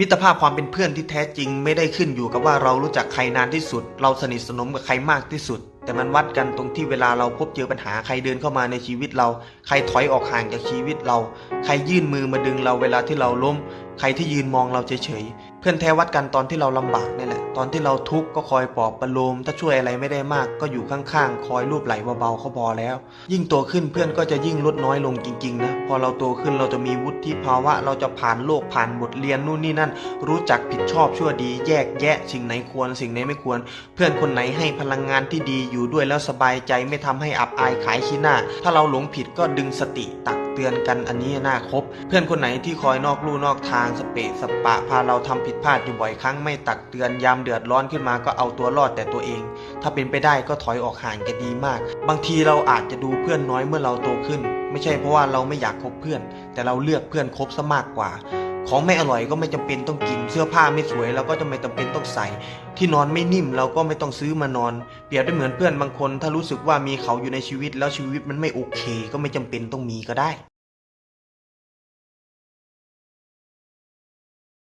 มิตรภาพความเป็นเพื่อนที่แท้จริง ไม่ได้ขึ้นอยู่กับว่าเรารู้จักใครนานที่สุด เราสนิทสนมกับใครมากที่สุด แต่มันวัดกันตรงที่เวลาเราพบเจอปัญหาใครเดินเข้ามาในชีวิตเรา ใครถอยออกห่างจากชีวิตเรา ใครยื่นมือมาดึงเราเวลาที่เราล้ม ใครที่ยืนมองเราเฉยๆ เพื่อนแท้วัดกันตอนที่เราลำบากนี่แหละ ตอนที่เราทุกข์ก็คอยปลอบประโลม ถ้าช่วยอะไรไม่ได้มากก็อยู่ข้างๆ คอยรูปไหลเบาๆก็พอแล้ว ยิ่งโตขึ้นเพื่อนก็จะยิ่งลดน้อยลงจริงๆนะพอเราโตขึ้นเราจะมีวุฒิภาวะ เราจะผ่านโลกผ่านบทเรียนนู่นนี่นั่น รู้จักผิดชอบชั่วดี แยกแยะสิ่งไหนควรสิ่งไหนไม่ควร เพื่อนคนไหนให้พลังงานที่ดีอยู่ด้วยแล้วสบายใจไม่ทำให้อับอายขายขี้หน้า ถ้าเราหลงผิดก็ดึงสติตัก เตือนกันอันนี้น่าคบ เพื่อนคนไหนที่คอยนอกลู่นอกทางสเปะสปะพาเราทำผิดพลาดอยู่บ่อยครั้งไม่ตักเตือนยามเดือดร้อนขึ้นมาก็เอาตัวรอดแต่ตัวเอง ถ้าเป็นไปได้ก็ถอยออกห่างกันดีมาก บางทีเราอาจจะดูเพื่อนน้อยเมื่อเราโตขึ้น ไม่ใช่เพราะว่าเราไม่อยากคบเพื่อน แต่เราเลือกเพื่อนคบซะมากกว่าของไม่อร่อยก็ไม่จำเป็นต้องกินเสื้อผ้าไม่สวยเราก็จะไม่จำเป็นต้องใส่ ที่นอนไม่นิ่มเราก็ไม่ต้องซื้อมานอน เปรียบได้เหมือนเพื่อนบางคน ถ้ารู้สึกว่ามีเขาอยู่ในชีวิตแล้วชีวิตมันไม่โอเค ก็ไม่จำเป็นต้องมีก็ได้